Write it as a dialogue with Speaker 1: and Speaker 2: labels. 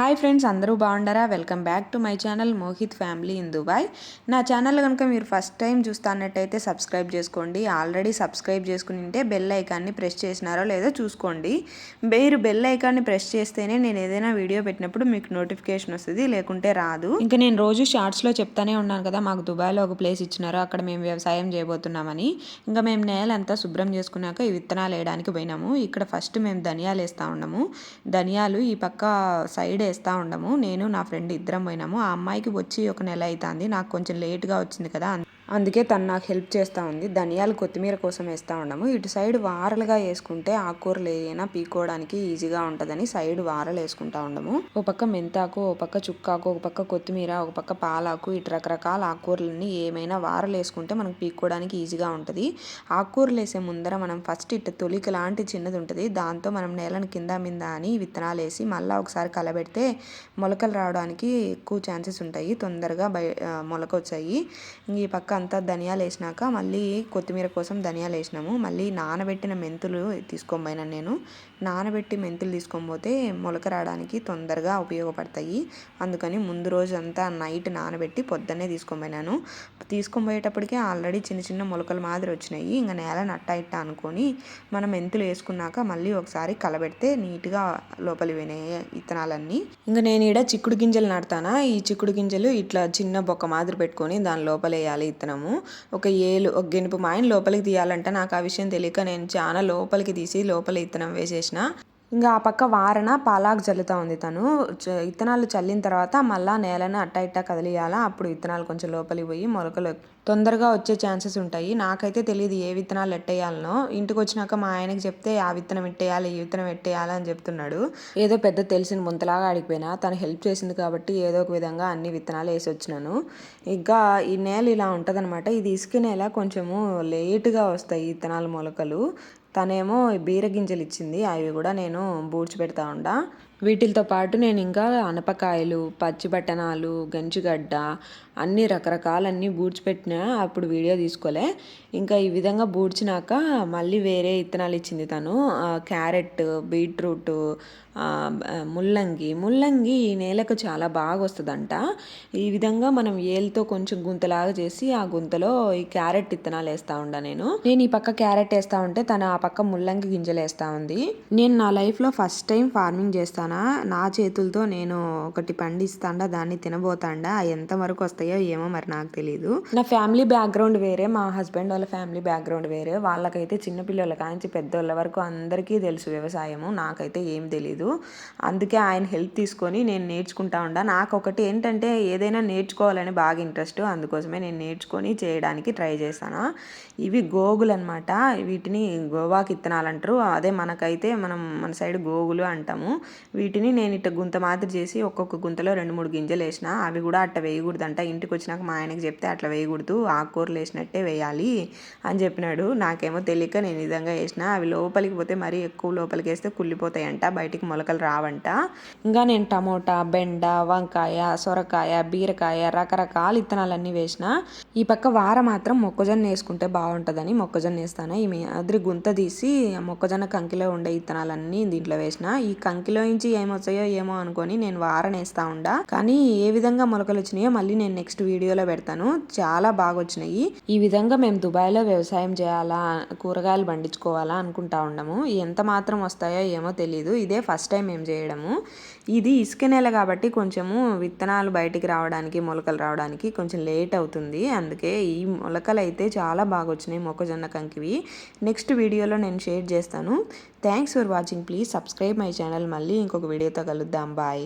Speaker 1: Hi friends అందరూ బాగుండారా? Welcome back to my channel Mohit family in Dubai నా channel కనుక మీరు ఫస్ట్ టైం చూస్తున్నట్టయితే సబ్స్క్రైబ్ చేసుకోండి. ఆల్రెడీ సబ్స్క్రైబ్ చేసుకుని ఉంటే బెల్ ఐకాన్ని ప్రెస్ చేసినారో లేదో చూసుకోండి. మీరు బెల్ ఐకాన్ని ప్రెస్ చేస్తేనే నేను ఏదైనా వీడియో పెట్టినప్పుడు మీకు నోటిఫికేషన్ వస్తుంది లేకుంటే రాదు. ఇంకా నేను రోజు షార్ట్స్లో చెప్తానే ఉన్నాను కదా మాకు దుబాయ్లో ఒక ప్లేస్ ఇచ్చినారు అక్కడ మేము వ్యవసాయం చేయబోతున్నామని. ఇంకా మేము నేలంతా శుభ్రం చేసుకున్నాక ఈ విత్తనాలు వేయడానికి పోయినాము. ఇక్కడ ఫస్ట్ మేము ధనియాలు వేస్తూ ఉన్నాము. ధనియాలు ఈ పక్క సైడ్ వేస్తూ ఉండము. నేను నా ఫ్రెండ్ ఇద్దరం పోయినాము. ఆ అమ్మాయికి వచ్చి ఒక నెల అవుతుంది నాకు కొంచెం లేట్గా వచ్చింది కదా అందుకే తను నాకు హెల్ప్ చేస్తూ ఉంది. ధనియాలు కొత్తిమీర కోసం వేస్తూ ఉన్నాము ఇటు సైడ్ వారలుగా వేసుకుంటే ఆకుకూరలు ఏదైనా పీకోవడానికి ఈజీగా ఉంటుందని సైడ్ వారలు వేసుకుంటా ఉండము. ఒక పక్క మెంతాకు ఒక పక్క చుక్కాకు ఒక పక్క కొత్తిమీర ఒక పక్క పాలాకు ఇటు రకరకాల ఆకుకూరలన్నీ ఏమైనా వారలు వేసుకుంటే మనకు పీక్కోవడానికి ఈజీగా ఉంటుంది. ఆకుకూరలు వేసే ముందర మనం ఫస్ట్ ఇటు తొలిక లాంటి చిన్నది ఉంటుంది. దాంతో మనం నేలను కింద మింద అని విత్తనాలు వేసి మళ్ళీ ఒకసారి కలబెడితే మొలకలు రావడానికి ఎక్కువ ఛాన్సెస్ ఉంటాయి. తొందరగా బయ మొలక వచ్చాయి. ఈ పక్క అంతా ధనియాలు వేసినాక మళ్ళీ కొత్తిమీర కోసం ధనియాలు వేసినాము. మళ్ళీ నానబెట్టిన మెంతులు తీసుకొని నేను. నానబెట్టి మెంతులు తీసుకొని పోతే మొలక రావడానికి తొందరగా ఉపయోగపడతాయి. అందుకని ముందు రోజు అంతా నైట్ నానబెట్టి పొద్దున్నే తీసుకొని పోయినాను తీసుకొని పోయేటప్పటికే ఆల్రెడీ చిన్న చిన్న మొలకలు మాదిరి వచ్చినాయి. ఇంకా నేల నట్ట ఇట్ట అనుకొని మనం మెంతులు వేసుకున్నాక మళ్ళీ ఒకసారి కలబెడితే నీట్గా లోపలి వినే విత్తనాలన్నీ ఇంకా నేను ఇక్కడ చిక్కుడు గింజలు నాటుతానా? ఈ చిక్కుడు గింజలు ఇట్లా చిన్న బొక్క మాదిరి పెట్టుకొని దాని లోపల వేయాలి విత్తనం ఒక ఏలు ఒక గెనుపు మాయను లోపలికి తీయాలంటే నాకు ఆ విషయం తెలియక నేను చాలా లోపలికి తీసి లోపల విత్తనం వేసేసిన. ఇంకా ఆ పక్క వారన పాలాకు చల్లుతూ ఉంది తను. విత్తనాలు చల్లిన తర్వాత మళ్ళీ నేలను అట్టా ఇట్టా కదిలియాలా అప్పుడు విత్తనాలు కొంచెం లోపలికి పోయి మొలకలు తొందరగా వచ్చే ఛాన్సెస్ ఉంటాయి. నాకైతే తెలియదు ఏ విత్తనాలు ఎట్టేయాలనో. ఇంటికి వచ్చినాక మా ఆయనకి చెప్తే ఆ విత్తనం ఎట్టేయాలి ఈ విత్తనం ఎట్టేయాలి అని చెప్తున్నాడు. ఏదో పెద్ద తెలిసిన ముంతలాగా ఆడిపోయినా తను హెల్ప్ చేసింది కాబట్టి ఏదో ఒక విధంగా అన్ని విత్తనాలు వేసి వచ్చినాను. ఇంకా ఈ నేల ఇలా ఉంటుందన్నమాట. ఇది ఇసుక నేల కొంచెము లేటుగా వస్తాయి విత్తనాలు మొలకలు. తనేమో బీర గింజలు ఇచ్చింది అవి కూడా నేను బూడ్చి పెడతా ఉండా. వీటితో పాటు నేను ఇంకా అనపకాయలు పచ్చిబట్టనాలు గంజిగడ్డ అన్ని రకరకాలన్నీ బూడ్చిపెట్టిన అప్పుడు వీడియో తీసుకోలే. ఇంకా ఈ విధంగా బూడ్చినాక మళ్ళీ వేరే ఇత్తనాలు ఇచ్చింది తను. క్యారెట్ బీట్రూట్ ముల్లంగి. ముల్లంగి ఈ నేలకు చాలా బాగా వస్తుందంట. ఈ విధంగా మనం ఏలుతో కొంచెం గుంతలాగా చేసి ఆ గుంతలో ఈ క్యారెట్ ఇత్తనాలు వేస్తా ఉండా నేను. నేను ఈ పక్క క్యారెట్ వేస్తా ఉంటే తను ఆ పక్క ముల్లంగి గింజలు వేస్తా ఉంది. నేను నా లైఫ్లో ఫస్ట్ టైం ఫార్మింగ్ చేస్తాను. నా చేతులతో నేను ఒకటి పండిస్తాండా దాన్ని తినబోతాండా? ఎంత వరకు వస్తాయో ఏమో మరి నాకు తెలియదు నా ఫ్యామిలీ బ్యాక్గ్రౌండ్ వేరే మా హస్బెండ్ వాళ్ళ ఫ్యామిలీ బ్యాక్గ్రౌండ్ వేరే. వాళ్ళకైతే చిన్నపిల్లల కాంచి పెద్దోళ్ళ వరకు అందరికీ తెలుసు వ్యవసాయము నాకైతే ఏం తెలియదు అందుకే ఆయన హెల్ప్ తీసుకొని నేను నేర్చుకుంటా ఉండా. నాకు ఒకటి ఏంటంటే ఏదైనా నేర్చుకోవాలని బాగా ఇంట్రెస్ట్ అందుకోసమే నేను నేర్చుకొని చేయడానికి ట్రై చేస్తాను. ఇవి గోగులు అనమాట వీటిని గోవాకి ఇత్తనాలు అంటారు. అదే మనకైతే మనం మన సైడ్ గోగులు అంటాము. వీటిని నేను ఇట్ట గుంత మాదిరి చేసి ఒక్కొక్క గుంతలో రెండు మూడు గింజలు వేసిన. అవి కూడా అట్ట వేయకూడదంట. ఇంటికి వచ్చినాక మా ఆయనకి చెప్తే అట్లా వేయకూడదు. ఆకుకూరలు వేసినట్టే వేయాలి అని చెప్పినాడు. నాకేమో తెలియక నేను విధంగా వేసిన. అవి లోపలికి పోతే మరీ ఎక్కువ లోపలికి వేస్తే కుళ్ళిపోతాయంట. బయటికి మొలకలు రావంట. ఇంకా నేను టమోటా బెండ వంకాయ సొరకాయ బీరకాయ రకరకాల ఇత్తనాలన్నీ వేసిన. ఈ పక్క వార మాత్రం మొక్కజొన్న వేసుకుంటే బాగుంటుందని మొక్కజొన్న వేస్తాను. ఈ మాదిరి గుంత తీసి మొక్కజొన్న కంకిలో ఉండే ఇత్తనాలన్నీ దీంట్లో వేసిన. ఈ కంకిలో నుంచి ఏమొచ్చాయో ఏమో అనుకొని నేను వారనేస్తా ఉండా. కానీ ఏ విధంగా మొలకలు వచ్చినాయో మళ్ళీ నేను నెక్స్ట్ వీడియోలో పెడతాను. చాలా బాగా వచ్చినాయి ఈ విధంగా మేము దుబాయ్లో వ్యవసాయం చేయాలా కూరగాయలు పండించుకోవాలా అనుకుంటా ఉండము. ఎంత మాత్రం వస్తాయో ఏమో తెలియదు ఇదే ఫస్ట్ టైం మేము చేయడము. ఇది ఇసుక నేల కాబట్టి కొంచెము విత్తనాలు బయటికి రావడానికి మొలకలు రావడానికి కొంచెం లేట్ అవుతుంది. అందుకే ఈ మొలకలు అయితే చాలా బాగా వచ్చినాయి మొక్కజొన్న కంకివి. నెక్స్ట్ వీడియోలో నేను షేర్ చేస్తాను. Thanks for watching. Please subscribe my channel. మళ్ళీ ఇంకొక వీడియోతో కలుద్దాం. బాయ్.